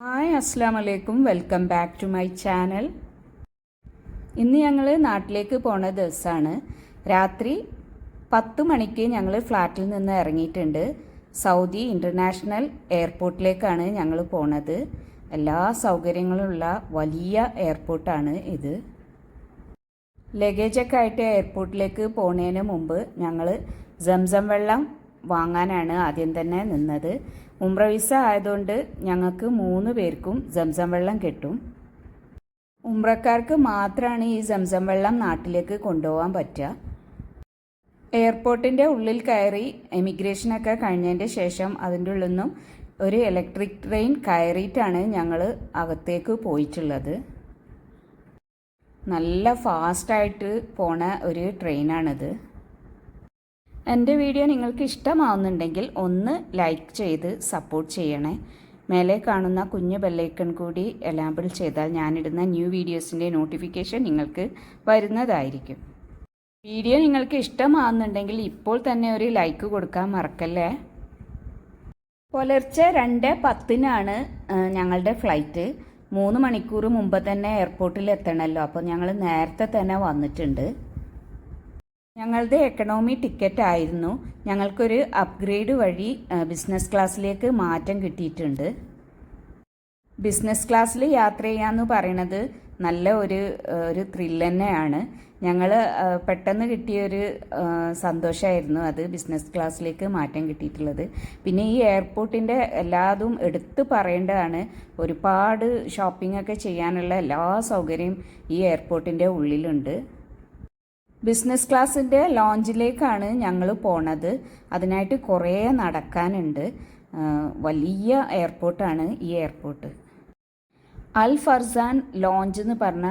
Hi അസ്സാം വലൈക്കും welcome back to my channel. ഇന്ന് ഞങ്ങൾ നാട്ടിലേക്ക് പോണ ദിവസമാണ് രാത്രി പത്ത് മണിക്ക് ഞങ്ങൾ ഫ്ലാറ്റിൽ നിന്ന് ഇറങ്ങിയിട്ടുണ്ട്. സൗദി ഇന്റർനാഷണൽ എയർപോർട്ടിലേക്കാണ് ഞങ്ങൾ പോണത്. എല്ലാ സൗകര്യങ്ങളുള്ള വലിയ എയർപോർട്ടാണ് ഇത്. ലഗേജൊക്കെ ആയിട്ട് എയർപോർട്ടിലേക്ക് പോണതിന് മുമ്പ് ഞങ്ങൾ സംസം വെള്ളം വാങ്ങാനാണ് ആദ്യം തന്നെ നിന്നത്. ഉംറ വിസ ആയതുകൊണ്ട് ഞങ്ങൾക്ക് മൂന്ന് പേർക്കും സംസം വെള്ളം കിട്ടും. ഉംറക്കാർക്ക് മാത്രമാണ് ഈ സംസം വെള്ളം നാട്ടിലേക്ക് കൊണ്ടുപോകാൻ പറ്റുക. എയർപോർട്ടിന്റെ ഉള്ളിൽ കയറി എമിഗ്രേഷനൊക്കെ കഴിഞ്ഞതിന്റെ ശേഷം അതിന്റെ ഉള്ളിൽ നിന്നും ഒരു ഇലക്ട്രിക് ട്രെയിൻ കയറിയിട്ടാണ് ഞങ്ങൾ അകത്തേക്ക് പോയിട്ടുള്ളത്. നല്ല ഫാസ്റ്റായിട്ട് പോണ ഒരു ട്രെയിനാണിത് എന്റെ വീഡിയോ നിങ്ങൾക്ക് ഇഷ്ടമാവുന്നുണ്ടെങ്കിൽ ഒന്ന് ലൈക്ക് ചെയ്ത് സപ്പോർട്ട് ചെയ്യണേ. മേലെ കാണുന്ന കുഞ്ഞു ബെല്ലൈക്കൺ കൂടി എലാബിൾ ചെയ്താൽ ഞാനിടുന്ന ന്യൂ വീഡിയോസിന്റെ നോട്ടിഫിക്കേഷൻ നിങ്ങൾക്ക് വരുന്നതായിരിക്കും. വീഡിയോ നിങ്ങൾക്ക് ഇഷ്ടമാവുന്നുണ്ടെങ്കിൽ ഇപ്പോൾ തന്നെ ഒരു ലൈക്ക് കൊടുക്കാൻ മറക്കല്ലേ? പുലർച്ചെ രണ്ട് പത്തിനാണ് ഞങ്ങളുടെ ഫ്ലൈറ്റ് മൂന്ന് മണിക്കൂർ മുമ്പ് തന്നെ എയർപോർട്ടിൽ എത്തണമല്ലോ അപ്പോൾ ഞങ്ങൾ നേരത്തെ തന്നെ വന്നിട്ടുണ്ട്. ഞങ്ങളുടെ എക്കണോമി ടിക്കറ്റ് ആയിരുന്നു. ഞങ്ങൾക്കൊരു അപ്ഗ്രേഡ് വഴി ബിസിനസ് ക്ലാസ്സിലേക്ക് മാറ്റം കിട്ടിയിട്ടുണ്ട്. ബിസിനസ് ക്ലാസ്സിൽ യാത്ര ചെയ്യാന്ന് പറയണത് നല്ല ഒരു ഒരു ത്രില്ല് തന്നെയാണ്. ഞങ്ങൾ പെട്ടെന്ന് കിട്ടിയൊരു ആ, സന്തോഷമായിരുന്നു അത് ബിസിനസ് ക്ലാസ്സിലേക്ക് മാറ്റം കിട്ടിയിട്ടുള്ളത്. പിന്നെ ഈ എയർപോർട്ടിന്റെ എല്ലാതും എടുത്തു പറയേണ്ടതാണ്. ഒരുപാട് ഷോപ്പിംഗ് ഒക്കെ ചെയ്യാനുള്ള എല്ലാ സൗകര്യവും ഈ എയർപോർട്ടിന്റെ ഉള്ളിലുണ്ട്. ബിസിനസ് ക്ലാസ്സിന്റെ ലോഞ്ചിലേക്കാണ് ഞങ്ങൾ പോണത്. അതിനായിട്ട് കുറേ നടക്കാനുണ്ട്. വലിയ എയർപോർട്ടാണ് ഈ എയർപോർട്ട്. അൽ ഫർസാൻ ലോഞ്ച് എന്ന് പറഞ്ഞ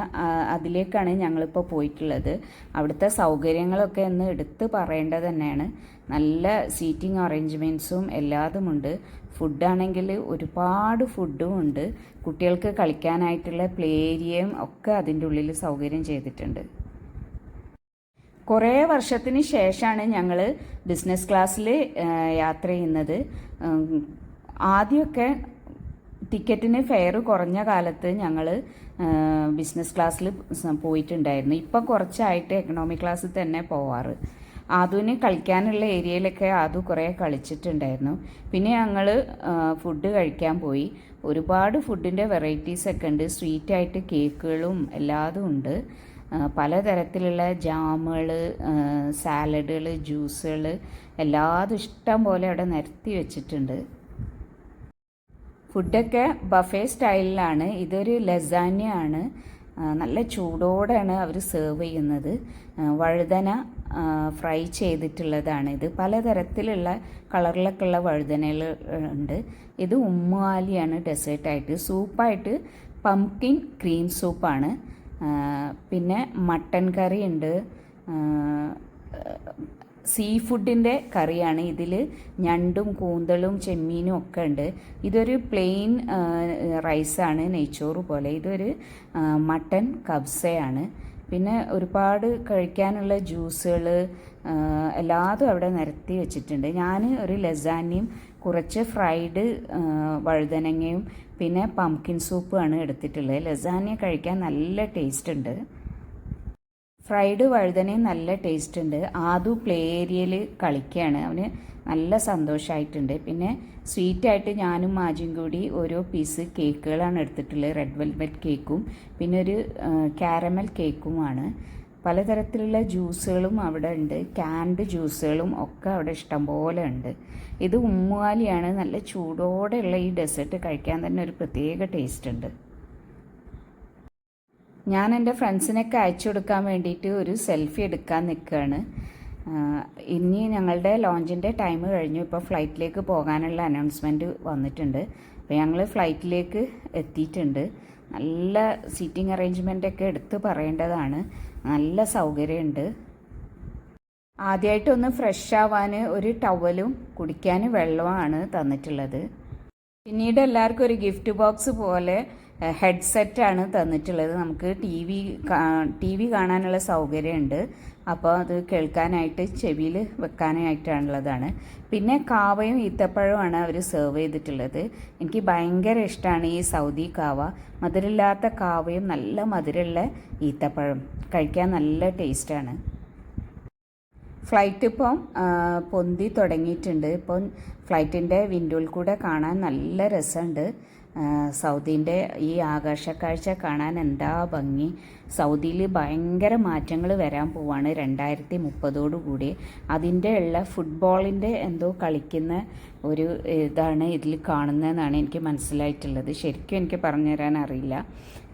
അതിലേക്കാണ് ഞങ്ങളിപ്പോൾ പോയിട്ടുള്ളത്. അവിടുത്തെ സൗകര്യങ്ങളൊക്കെ ഒന്ന് എടുത്ത് പറയേണ്ടത് തന്നെയാണ്. നല്ല സീറ്റിംഗ് അറേഞ്ച്മെന്റ്സും എല്ലാതുമുണ്ട്. ഫുഡാണെങ്കിൽ ഒരുപാട് ഫുഡും ഉണ്ട്. കുട്ടികൾക്ക് കളിക്കാനായിട്ടുള്ള പ്ലേ ഏരിയയും ഒക്കെ അതിന്റെ ഉള്ളിൽ സൗകര്യം ചെയ്തിട്ടുണ്ട്. കുറേ വർഷത്തിന് ശേഷമാണ് ഞങ്ങൾ ബിസിനസ് ക്ലാസ്സിൽ യാത്ര ചെയ്യുന്നത്. ആദ്യമൊക്കെ ടിക്കറ്റിന് ഫെയർ കുറഞ്ഞ കാലത്ത് ഞങ്ങൾ ബിസിനസ് ക്ലാസ്സിൽ പോയിട്ടുണ്ടായിരുന്നു. ഇപ്പം കുറച്ചായിട്ട് എക്കണോമിക് ക്ലാസ്സിൽ തന്നെ പോവാറ്. ആദുവിന് കളിക്കാനുള്ള ഏരിയയിലൊക്കെ ആദു കുറേ കളിച്ചിട്ടുണ്ടായിരുന്നു. പിന്നെ ഞങ്ങൾ ഫുഡ് കഴിക്കാൻ പോയി. ഒരുപാട് ഫുഡിന്റെ വെറൈറ്റീസ് ഒക്കെ ഉണ്ട്. സ്വീറ്റായിട്ട് കേക്കുകളും എല്ലാതും ഉണ്ട്. പലതരത്തിലുള്ള ജാമുകൾ സാലഡുകൾ ജ്യൂസുകൾ എല്ലാതും ഇഷ്ടം പോലെ അവിടെ നിരത്തി വെച്ചിട്ടുണ്ട്. ഫുഡൊക്കെ ബഫേ സ്റ്റൈലിലാണ്. ഇതൊരു ലസാന്യാണ്. നല്ല ചൂടോടെയാണ് അവർ സെർവ് ചെയ്യുന്നത്. വഴുതന ഫ്രൈ ചെയ്തിട്ടുള്ളതാണ്. ഇത് പലതരത്തിലുള്ള കളറിലൊക്കെ ഉള്ള വഴുതനകൾ ഉണ്ട്. ഇത് ഉമ്മാലിയാണ് ഡെസേർട്ടായിട്ട്. സൂപ്പായിട്ട് പംകിൻ ക്രീം സൂപ്പാണ്. പിന്നെ മട്ടൻ കറി ഉണ്ട്. സീ ഫുഡിന്റെ കറിയാണ് ഇതിൽ ഞണ്ടും കൂന്തളും ചെമ്മീനും ഒക്കെ ഉണ്ട്. ഇതൊരു പ്ലെയിൻ റൈസാണ് നെയ്ച്ചോറ് പോലെ. ഇതൊരു മട്ടൻ കബ്സയാണ്. പിന്നെ ഒരുപാട് കഴിക്കാനുള്ള ജ്യൂസുകൾ എല്ലാതും അവിടെ നിരത്തി വെച്ചിട്ടുണ്ട്. ഞാൻ ഒരു ലസാനിയും കുറച്ച് ഫ്രൈഡ് വഴുതനങ്ങയും പിന്നെ പംകിൻ സൂപ്പുമാണ് എടുത്തിട്ടുള്ളത്. ലസാനിയ കഴിക്കാൻ നല്ല ടേസ്റ്റ് ഉണ്ട്. ഫ്രൈഡ് വഴുതനയും നല്ല ടേസ്റ്റ് ഉണ്ട്. ആദു പ്ലേ ഏരിയയിൽ കളിക്കുകയാണ് അവന് നല്ല സന്തോഷമായിട്ടുണ്ട് പിന്നെ സ്വീറ്റായിട്ട് ഞാനും മാജിയും കൂടി ഓരോ പീസ് കേക്കുകളാണ് എടുത്തിട്ടുള്ളത്. റെഡ് വെൽവെറ്റ് കേക്കും പിന്നെ ഒരു കാരമൽ കേക്കുമാണ് പലതരത്തിലുള്ള ജ്യൂസുകളും അവിടെ ഉണ്ട്. ക്യാൻഡ് ജ്യൂസുകളും ഒക്കെ അവിടെ ഇഷ്ടംപോലെ ഉണ്ട്. ഇത് ഉമ്മുവാലിയാണ് നല്ല ചൂടോടെയുള്ള ഈ ഡെസേർട്ട് കഴിക്കാൻ തന്നെ ഒരു പ്രത്യേക ടേസ്റ്റ് ഉണ്ട്. ഞാൻ എന്റെ ഫ്രണ്ട്സിനൊക്കെ അയച്ചു കൊടുക്കാൻ വേണ്ടിയിട്ട് ഒരു സെൽഫി എടുക്കാൻ നിൽക്കുകയാണ്. ഇനി ഞങ്ങളുടെ ലോഞ്ചിന്റെ ടൈം കഴിഞ്ഞു. ഇപ്പോൾ ഫ്ലൈറ്റിലേക്ക് പോകാനുള്ള അനൗൺസ്മെന്റ് വന്നിട്ടുണ്ട്. അപ്പോൾ ഞങ്ങൾ ഫ്ലൈറ്റിലേക്ക് എത്തിയിട്ടുണ്ട്. നല്ല സീറ്റിംഗ് അറേഞ്ച്മെന്റ് ഒക്കെ എടുത്ത് പറയേണ്ടതാണ്. നല്ല സൗകര്യമുണ്ട്. ആദ്യമായിട്ടൊന്ന് ഫ്രഷ് ആവാൻ ഒരു ടവലും കുടിക്കാൻ വെള്ളവുമാണ് തന്നിട്ടുള്ളത്. പിന്നീട് എല്ലാവർക്കും ഒരു ഗിഫ്റ്റ് ബോക്സ് പോലെ ഹെഡ്സെറ്റാണ് തന്നിട്ടുള്ളത്. നമുക്ക് ടി വി ടി വി കാണാനുള്ള സൗകര്യമുണ്ട്. അപ്പോൾ അത് കേൾക്കാനായിട്ട് ചെവിയിൽ വെക്കാനായിട്ടുള്ളതാണ് പിന്നെ കാവയും ഈത്തപ്പഴവുമാണ് അവർ സെർവ് ചെയ്തിട്ടുള്ളത്. എനിക്ക് ഭയങ്കര ഇഷ്ടമാണ് ഈ സൗദി കാവ. മധുരമില്ലാത്ത കാവയും നല്ല മധുരമുള്ള ഈത്തപ്പഴം. കഴിക്കാൻ നല്ല ടേസ്റ്റാണ്. ഫ്ലൈറ്റ് ഇപ്പം പൊന്തി തുടങ്ങിയിട്ടുണ്ട്. ഇപ്പം ഫ്ലൈറ്റിന്റെ വിൻഡോയിൽ കൂടെ കാണാൻ നല്ല രസമുണ്ട്. സൗദീന്റെ ഈ ആകാശക്കാഴ്ച കാണാൻ എന്താ ഭംഗി? സൗദിയിൽ ഭയങ്കര മാറ്റങ്ങൾ വരാൻ പോവാണ് രണ്ടായിരത്തി മുപ്പതോടു കൂടി. അതിന്റെ ഉള്ള ഫുട്ബോളിന്റെ എന്തോ കളിക്കുന്ന ഒരു ഇതാണ് ഇതിൽ കാണുന്നതെന്നാണ് എനിക്ക് മനസ്സിലായിട്ടുള്ളത്. ശരിക്കും എനിക്ക് പറഞ്ഞു തരാൻ അറിയില്ല.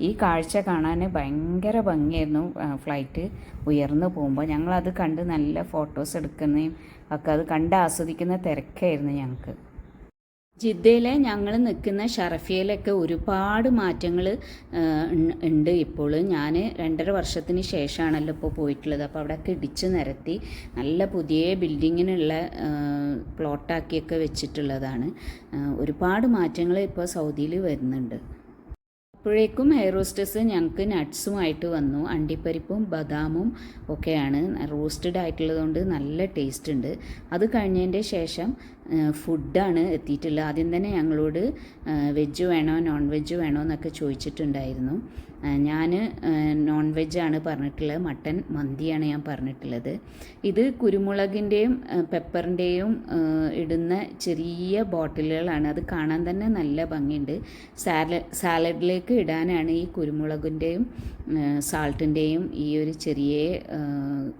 ഈ കാഴ്ച കാണാൻ ഭയങ്കര ഭംഗിയായിരുന്നു. ഫ്ലൈറ്റ് ഉയർന്നു പോകുമ്പോൾ ഞങ്ങളത് കണ്ട് നല്ല ഫോട്ടോസ് എടുക്കുന്നതും ഒക്കെ അത് കണ്ട് ആസ്വദിക്കുന്ന തിരക്കായിരുന്നു ഞങ്ങൾക്ക്. ജിദ്ദയിലെ ഞങ്ങൾ നിൽക്കുന്ന ഷറഫിയയിലൊക്കെ ഒരുപാട് മാറ്റങ്ങൾ ഉണ്ട്. ഇപ്പോൾ ഞാൻ രണ്ടര വർഷത്തിന് ശേഷമാണല്ലോ ഇപ്പോൾ പോയിട്ടുള്ളത്. അപ്പോൾ അവിടെയൊക്കെ ഇടിച്ചു നിരത്തി നല്ല പുതിയ ബിൽഡിങ്ങിനുള്ള പ്ലോട്ടാക്കിയൊക്കെ വെച്ചിട്ടുള്ളതാണ്. ഒരുപാട് മാറ്റങ്ങൾ ഇപ്പോൾ സൗദിയിൽ വരുന്നുണ്ട്. അപ്പോഴേക്കും ഹെയർ റോസ്റ്റേഴ്സ് ഞങ്ങൾക്ക് നട്ട്സുമായിട്ട് വന്നു. അണ്ടിപ്പരിപ്പും ബദാമും ഒക്കെയാണ് റോസ്റ്റഡ് ആയിട്ടുള്ളതുകൊണ്ട് നല്ല ടേസ്റ്റ് ഉണ്ട്. അത് കഴിഞ്ഞതിന്റെ ശേഷം ഫുഡാണ് എത്തിയിട്ടുള്ളത്. ആദ്യം തന്നെ ഞങ്ങളോട് വെജ് വേണോ നോൺ വെജ് വേണോ എന്നൊക്കെ ചോദിച്ചിട്ടുണ്ടായിരുന്നു. ഞാൻ നോൺ വെജാണ് പറഞ്ഞിട്ടുള്ളത്. മട്ടൻ മന്തിയാണ് ഞാൻ പറഞ്ഞിട്ടുള്ളത്. ഇത് കുരുമുളകിന്റെയും പെപ്പറിന്റെയും ഇടുന്ന ചെറിയ ബോട്ടിലുകളാണ്. അത് കാണാൻ തന്നെ നല്ല ഭംഗിയുണ്ട്. സാല സാലഡിലേക്ക് ഇടാനാണ് ഈ കുരുമുളകിന്റെയും സാൾട്ടിന്റെയും ഈ ഒരു ചെറിയ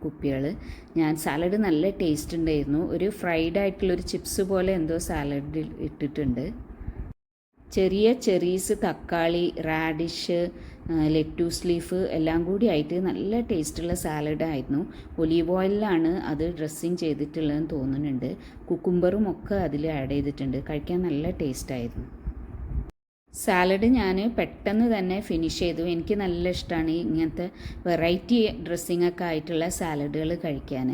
കുപ്പികൾ ഞാൻ സാലഡ് നല്ല ടേസ്റ്റ് ഉണ്ടായിരുന്നു. ഒരു ഫ്രൈഡ് ആയിട്ടുള്ളൊരു ചിപ്സ് പോലെ എന്തോ സാലഡിൽ ഇട്ടിട്ടുണ്ട്. ചെറിയ ചെറീസ് തക്കാളി റാഡിഷ് ലെറ്റൂസ് ലീഫ് എല്ലാം കൂടി ആയിട്ട് നല്ല ടേസ്റ്റുള്ള സാലഡ് ആയിരുന്നു. ഒലീവ് ഓയിലാണ് അത് ഡ്രസ്സിങ് ചെയ്തിട്ടുള്ളതെന്ന് തോന്നുന്നുണ്ട്. കുക്കുംബറും ഒക്കെ അതിൽ ആഡ് ചെയ്തിട്ടുണ്ട്. കഴിക്കാൻ നല്ല ടേസ്റ്റ് ആയിരുന്നു. സാലഡ് ഞാൻ പെട്ടെന്ന് തന്നെ ഫിനിഷ് ചെയ്തു. എനിക്ക് നല്ല ഇഷ്ടമാണ് ഇങ്ങനത്തെ വെറൈറ്റി ഡ്രസ്സിങ്ങൊക്കെ ആയിട്ടുള്ള സാലഡുകൾ കഴിക്കാൻ.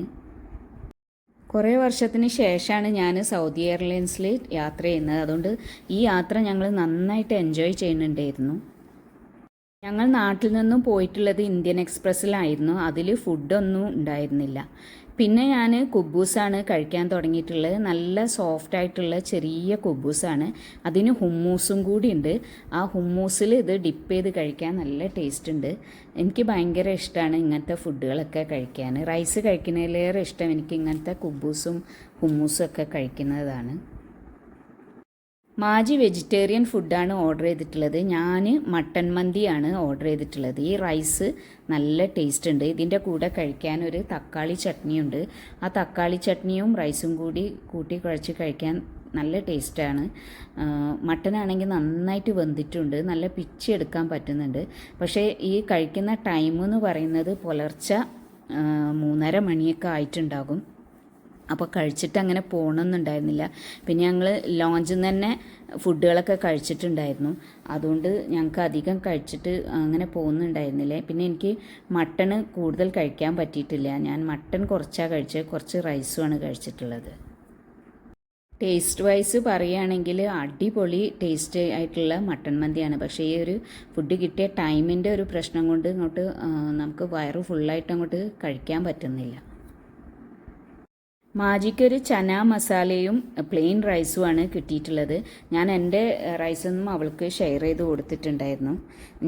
കുറേ വർഷത്തിന് ശേഷമാണ് ഞാൻ സൗദി എയർലൈൻസിൽ യാത്ര ചെയ്യുന്നത്. അതുകൊണ്ട് ഈ യാത്ര ഞങ്ങൾ നന്നായിട്ട് എൻജോയ് ചെയ്യുന്നുണ്ടായിരുന്നു. ഞങ്ങൾ നാട്ടിൽ നിന്നും പോയിട്ടുള്ളത് ഇന്ത്യൻ എക്സ്പ്രസ്സിലായിരുന്നു. അതിൽ ഫുഡൊന്നും ഉണ്ടായിരുന്നില്ല. പിന്നെ ഞാൻ കുബൂസാണ് കഴിക്കാൻ തുടങ്ങിയിട്ടുള്ളത്. നല്ല സോഫ്റ്റ് ആയിട്ടുള്ള ചെറിയ കുബൂസാണ്. അതിന് ഹുമ്മൂസും കൂടി ഉണ്ട്. ആ ഹുമ്മൂസിൽ ഇത് ഡിപ്പ് ചെയ്ത് കഴിക്കാൻ നല്ല ടേസ്റ്റ് ഉണ്ട്. എനിക്ക് ഭയങ്കര ഇഷ്ടമാണ് ഇങ്ങനത്തെ ഫുഡുകളൊക്കെ കഴിക്കാൻ. റൈസ് കഴിക്കുന്നതിലേറെ ഇഷ്ടം എനിക്ക് ഇങ്ങനത്തെ കുബൂസും ഹുമ്മൂസും ഒക്കെ കഴിക്കുന്നതാണ്. മാജി വെജിറ്റേറിയൻ ഫുഡാണ് ഓർഡർ ചെയ്തിട്ടുള്ളത്. ഞാൻ മട്ടൻ മന്തിയാണ് ഓർഡർ ചെയ്തിട്ടുള്ളത്. ഈ റൈസ് നല്ല ടേസ്റ്റ് ഉണ്ട്. ഇതിന്റെ കൂടെ കഴിക്കാൻ ഒരു തക്കാളി ചട്നിയുണ്ട്. ആ തക്കാളി ചട്നിയും റൈസും കൂടി കൂട്ടി കുഴച്ച് കഴിക്കാൻ നല്ല ടേസ്റ്റാണ് മട്ടനാണെങ്കിൽ നന്നായിട്ട് വെന്തിട്ടുണ്ട്. നല്ല പിച്ചി എടുക്കാൻ പറ്റുന്നുണ്ട്. പക്ഷേ ഈ കഴിക്കുന്ന ടൈം എന്ന് പറയുന്നത് പുലർച്ചെ മൂന്നര മണിയൊക്കെ ആയിട്ടുണ്ടാകും. അപ്പോൾ കഴിച്ചിട്ട് അങ്ങനെ പോകണമെന്നുണ്ടായിരുന്നില്ല പിന്നെ ഞങ്ങൾ ലോഞ്ചിൽ നിന്ന് തന്നെ ഫുഡുകളൊക്കെ കഴിച്ചിട്ടുണ്ടായിരുന്നു. അതുകൊണ്ട് ഞങ്ങൾക്ക് അധികം കഴിച്ചിട്ട് അങ്ങനെ പോകുന്നുണ്ടായിരുന്നില്ല പിന്നെ എനിക്ക് മട്ടൺ കൂടുതൽ കഴിക്കാൻ പറ്റിയിട്ടില്ല. ഞാൻ മട്ടൺ കുറച്ചാണ് കഴിച്ചത്. കുറച്ച് റൈസുമാണ് കഴിച്ചിട്ടുള്ളത്. ടേസ്റ്റ് വൈസ് പറയുകയാണെങ്കിൽ അടിപൊളി ടേസ്റ്റ് ആയിട്ടുള്ള മട്ടൺ മന്തിയാണ്. പക്ഷേ ഈ ഒരു ഫുഡ് കിട്ടിയ ടൈമിന്റെ ഒരു പ്രശ്നം കൊണ്ട് ഇങ്ങോട്ട് നമുക്ക് വയറ് ഫുള്ളായിട്ട് അങ്ങോട്ട് കഴിക്കാൻ പറ്റുന്നില്ല. മാജിക്ക് ഒരു ചന മസാലയും പ്ലെയിൻ റൈസുമാണ് കിട്ടിയിട്ടുള്ളത്. ഞാൻ എന്റെ റൈസൊന്നും അവൾക്ക് ഷെയർ ചെയ്ത് കൊടുത്തിട്ടുണ്ടായിരുന്നു.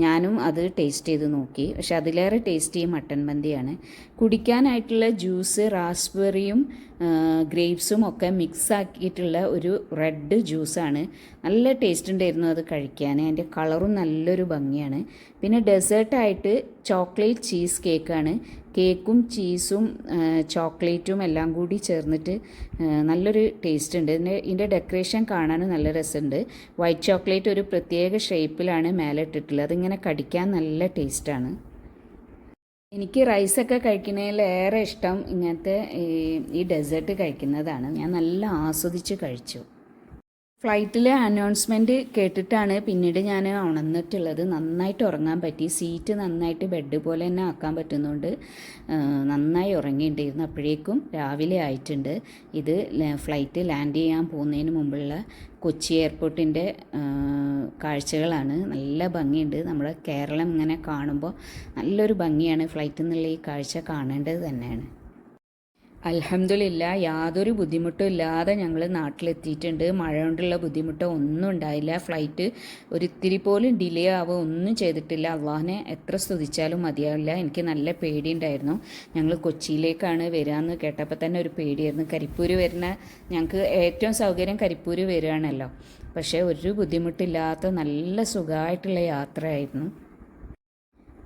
ഞാനും അത് ടേസ്റ്റ് ചെയ്ത് നോക്കി. പക്ഷെ അതിലേറെ ടേസ്റ്റ് മട്ടൻ മന്തിയാണ്. കുടിക്കാനായിട്ടുള്ള ജ്യൂസ് റാസ്ബെറിയും ഗ്രേപ്സും ഒക്കെ മിക്സ് ആക്കിയിട്ടുള്ള ഒരു റെഡ് ജ്യൂസാണ്. നല്ല ടേസ്റ്റ് ഉണ്ടായിരുന്നു അത് കഴിക്കാൻ. അതിന്റെ കളറും നല്ലൊരു ഭംഗിയാണ്. പിന്നെ ഡെസേർട്ടായിട്ട് ചോക്ലേറ്റ് ചീസ് കേക്കാണ്. കേക്കും ചീസും ചോക്ലേറ്റും എല്ലാം കൂടി ചേർന്നിട്ട് നല്ലൊരു ടേസ്റ്റ് ഉണ്ട്. ഇതിന്റെ ഇതിന്റെ ഡെക്കറേഷൻ കാണാൻ നല്ല രസമുണ്ട്. വൈറ്റ് ചോക്ലേറ്റ് ഒരു പ്രത്യേക ഷേപ്പിലാണ് മേലെ ഇട്ടിട്ടുള്ളത്. അതിങ്ങനെ കടിക്കാൻ നല്ല ടേസ്റ്റാണ് എനിക്ക് റൈസൊക്കെ കഴിക്കുന്നതിലേറെ ഇഷ്ടം ഇങ്ങനത്തെ ഈ ഡെസേർട്ട് കഴിക്കുന്നതാണ്. ഞാൻ നല്ല ആസ്വദിച്ച് കഴിച്ചു. ഫ്ലൈറ്റിലെ അനൗൺസ്മെന്റ് കേട്ടിട്ടാണ് പിന്നീട് ഞാൻ ഉണർന്നിട്ടുള്ളത്. നന്നായിട്ട് ഉറങ്ങാൻ പറ്റി. സീറ്റ് നന്നായിട്ട് ബെഡ് പോലെ തന്നെ ആക്കാൻ പറ്റുന്നതുകൊണ്ട് നന്നായി ഉറങ്ങിയിട്ടുണ്ടായിരുന്നു അപ്പോഴേക്കും രാവിലെ ആയിട്ടുണ്ട്. ഇത് ഫ്ലൈറ്റ് ലാൻഡ് ചെയ്യാൻ പോകുന്നതിന് മുമ്പുള്ള കൊച്ചി എയർപോർട്ടിന്റെ കാഴ്ചകളാണ്. നല്ല ഭംഗിയുണ്ട്. നമ്മുടെ കേരളം ഇങ്ങനെ കാണുമ്പോൾ നല്ലൊരു ഭംഗിയാണ് ഫ്ലൈറ്റിൽ നിന്നുള്ള ഈ കാഴ്ച കാണേണ്ടത് തന്നെയാണ്. അൽഹംദുലില്ല യാതൊരു ബുദ്ധിമുട്ടും ഇല്ലാതെ ഞങ്ങൾ നാട്ടിലെത്തിയിട്ടുണ്ട്. മഴ കൊണ്ടുള്ള ബുദ്ധിമുട്ടോ ഒന്നും ഉണ്ടായില്ല. ഫ്ലൈറ്റ് ഒരിത്തിരി പോലും ഡിലേ ആവുക ഒന്നും ചെയ്തിട്ടില്ല. അള്ളാഹിനെ എത്ര സ്തുതിച്ചാലും മതിയാവില്ല. എനിക്ക് നല്ല പേടിയുണ്ടായിരുന്നു. ഞങ്ങൾ കൊച്ചിയിലേക്കാണ് വരികയെന്ന് കേട്ടപ്പോൾ തന്നെ ഒരു പേടിയായിരുന്നു. കരിപ്പൂര് വരുന്ന ഞങ്ങൾക്ക് ഏറ്റവും സൗകര്യം കരിപ്പൂര് വരികയാണല്ലോ. പക്ഷേ ഒരു ബുദ്ധിമുട്ടില്ലാത്ത നല്ല സുഖമായിട്ടുള്ള യാത്രയായിരുന്നു.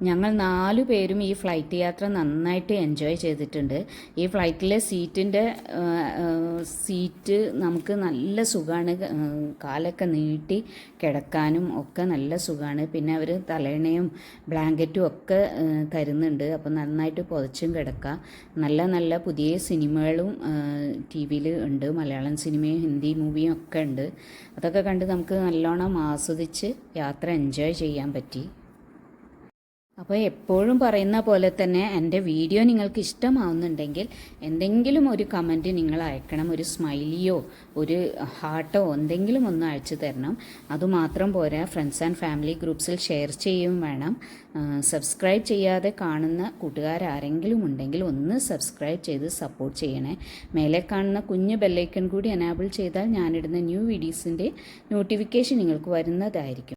ഞങ്ങൾ നാലു പേരും ഈ ഫ്ലൈറ്റ് യാത്ര നന്നായിട്ട് എൻജോയ് ചെയ്തിട്ടുണ്ട്. ഈ ഫ്ലൈറ്റിലെ സീറ്റിന്റെ സീറ്റ് നമുക്ക് നല്ല സുഖമാണ് കാലൊക്കെ നീട്ടി കിടക്കാനും ഒക്കെ നല്ല സുഖമാണ് പിന്നെ അവർ തലേണയും ബ്ലാങ്കറ്റും ഒക്കെ തരുന്നുണ്ട്. അപ്പോൾ നന്നായിട്ട് പുതച്ചും കിടക്കാം. നല്ല നല്ല പുതിയ സിനിമകളും ടി വിയിൽ ഉണ്ട്. മലയാളം സിനിമയും ഹിന്ദി മൂവിയും ഒക്കെ ഉണ്ട്. അതൊക്കെ കണ്ട് നമുക്ക് നല്ലോണം ആസ്വദിച്ച് യാത്ര എൻജോയ് ചെയ്യാൻ പറ്റി. അപ്പോൾ എപ്പോഴും പറയുന്ന പോലെ തന്നെ എന്റെ വീഡിയോ നിങ്ങൾക്ക് ഇഷ്ടമാവുന്നുണ്ടെങ്കിൽ എന്തെങ്കിലും ഒരു കമന്റ് നിങ്ങൾ അയക്കണം ഒരു സ്മൈലിയോ ഒരു ഹാർട്ടോ എന്തെങ്കിലും ഒന്ന് അയച്ചു തരണം. അതുമാത്രം പോരാ. ഫ്രണ്ട്സ് ആൻഡ് ഫാമിലി ഗ്രൂപ്പ്സിൽ ഷെയർ ചെയ്യുകയും വേണം. സബ്സ്ക്രൈബ് ചെയ്യാതെ കാണുന്ന കൂട്ടുകാരാരെങ്കിലും ഉണ്ടെങ്കിൽ ഒന്ന് സബ്സ്ക്രൈബ് ചെയ്ത് സപ്പോർട്ട് ചെയ്യണേ. മേലെ കാണുന്ന കുഞ്ഞ് ബെല്ലൈക്കൺ കൂടി എനാബിൾ ചെയ്താൽ ഞാനിടുന്ന ന്യൂ വീഡിയോസിന്റെ നോട്ടിഫിക്കേഷൻ നിങ്ങൾക്ക് വരുന്നതായിരിക്കും.